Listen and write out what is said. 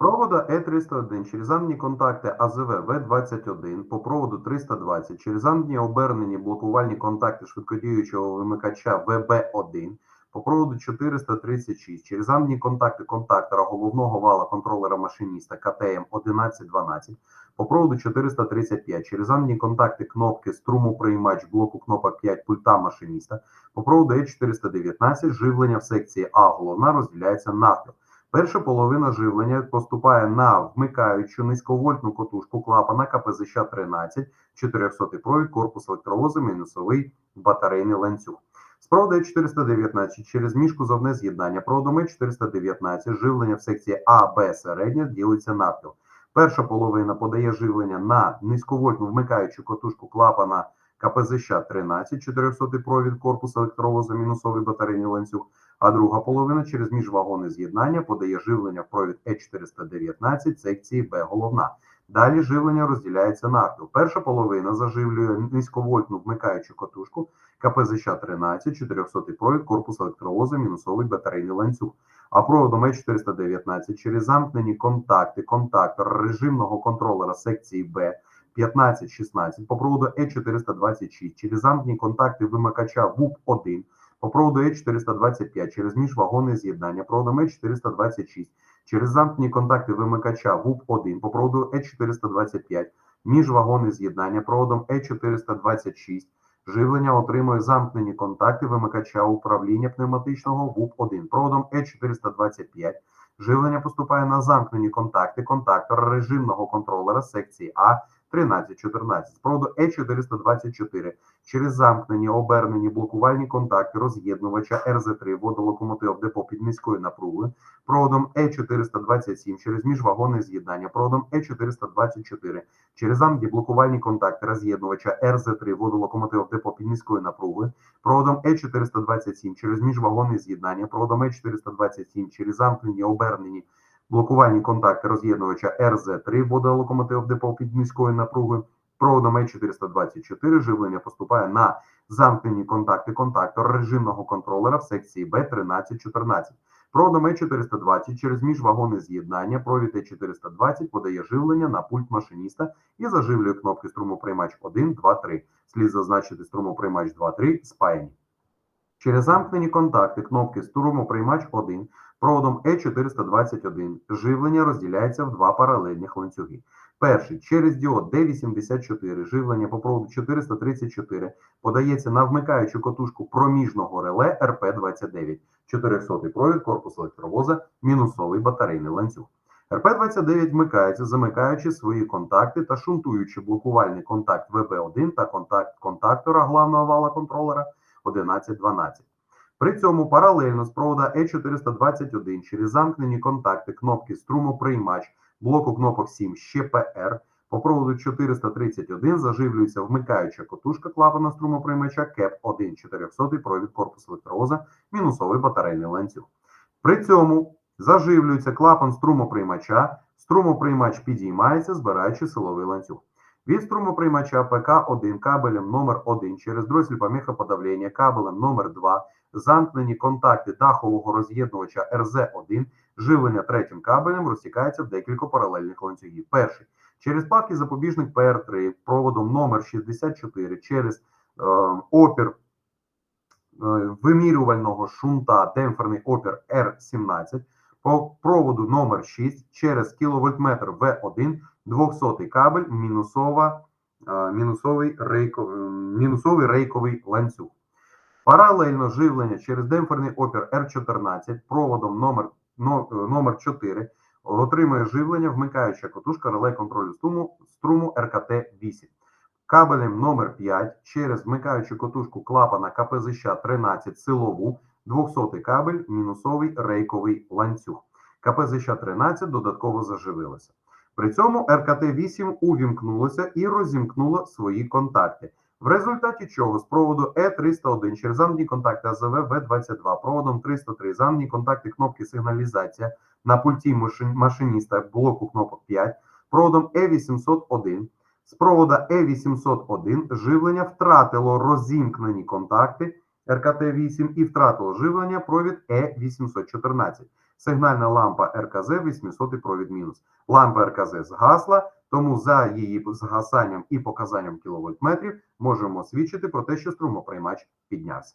Провода Е301 через замні контакти АЗВ В21 по проводу 320 через замні обернені блокувальні контакти швидкодіючого вимикача ВБ1 по проводу 436 через замні контакти контактора головного вала контролера машиніста КТМ 1112 по проводу 435 через замні контакти кнопки струмоприймач блоку кнопок 5 пульта машиніста по проводу Е419 живлення в секції А головна розділяється навпіл. Перша половина живлення поступає на вмикаючу низьковольтну котушку клапана КПЗЩ 13, 400 провід, корпус електровозу, мінусовий батарейний ланцюг. З проводу Е419 через мішку зовне з'єднання проводом Е419 живлення в секції А, Б середня ділиться навпіл. Перша половина подає живлення на низьковольтну вмикаючу котушку клапана КПЗЩ 13, 400 провід, корпус електровозу, мінусовий батарейний ланцюг а друга половина через міжвагони з'єднання подає живлення в провід Е419 секції Б головна. Далі живлення розділяється навпіл. Перша половина заживлює низьковольтну вмикаючу катушку КПЗЩ 13, 400 провід, корпус електровозу, мінусовий батарейний ланцюг. А проводом Е419 через замкнені контакти контактор режимного контролера секції Б 15-16 по проводу Е426 через замкнені контакти вимикача ВУП-1 по проводу Е425 через міжвагонне з'єднання. Проводом Е426 через замкнені контакти вимикача ВУП-1 по проводу Е425 міжвагонне з'єднання. Проводом Е426 живлення отримує замкнені контакти вимикача управління пневматичного ВУП-1 проводом Е425 живлення поступає на замкнені контакти контактора режимного контролера секції А 13-14 з проводу Е424 через замкнені обернені блокувальні контакти роз'єднувача РЗ3 водолокомотив депо під низькою напругою, проводом Е427 через міжвагонне з'єднання, проводом Е424 через замкні блокувальні контакти роз'єднувача РЗ3 водолокомотив депо під низькою напругою, проводом Е427 через міжвагонне з'єднання, проводом Е427 через замкнені обернені блокувальні контакти роз'єднувача РЗ3 водолокомотив депо під низькою напругою, проводом Е424 живлення поступає на замкнені контакти контактор режимного контролера в секції Б1314. Проводом Е420 через міжвагони з'єднання провід Е420 подає живлення на пульт машиніста і заживлює кнопки струмоприймач 1, 2, 3. Слід зазначити струмоприймач 2, 3 спаяні. Через замкнені контакти кнопки струмоприймач 1 проводом Е421 живлення розділяється в два паралельних ланцюги. Перший через діод D84 живлення по проводу 434 подається на вмикаючу котушку проміжного реле РП29, 400 провід корпус електровоза, мінусовий батарейний ланцюг. РП29 вмикається, замикаючи свої контакти та шунтуючи блокувальний контакт ВБ1 та контакт контактора главного вала контролера 1112. При цьому паралельно з провода Е421 через замкнені контакти кнопки струмоприймач блоку кнопок 7 ЩПР по проводу 431 заживлюється вмикаюча котушка клапана струмоприймача КЕП-1 400 провід корпус електровоза, мінусовий батарейний ланцюг. При цьому заживлюється клапан струмоприймача, струмоприймач підіймається, збираючи силовий ланцюг. Від струмоприймача ПК-1 кабелем номер 1 через дросіль поміхоподавлення кабелем номер 2 замкнені контакти дахового роз'єднувача РЗ-1 живлення третім кабелем розтікається в декілька паралельних ланцюгів. Перший через плавкий запобіжник ПР3 проводом номер 64 через е, опір е, вимірювального шунта демпферний опір Р17 по проводу номер 6 через кіловольтметр В1 200 кабель мінусова, е, мінусовий, рейко, мінусовий рейковий ланцюг. Паралельно живлення через демпферний опір R14 проводом номер, но- е, номер 4 отримує живлення вмикаюча котушка реле контролю струму, струму РКТ-8. Кабелем номер 5 через вмикаючу котушку клапана КПЗЩ 13 силову 200 кабель мінусовий рейковий ланцюг. КПЗЩ 13 додатково заживилося. При цьому РКТ-8 увімкнулося і розімкнуло свої контакти. В результаті чого з проводу Е301 через замні контакти АЗВ В22, проводом 303 замні контакти кнопки сигналізація на пульті машиніста блоку кнопок 5, проводом Е801 з провода Е801 живлення втратило розімкнені контакти РКТ-8 і втратило живлення провід Е814. Сигнальна лампа РКЗ 800 провід мінус. Лампа РКЗ згасла, тому за її згасанням і показанням кіловольтметрів можемо свідчити про те, що струмоприймач піднявся.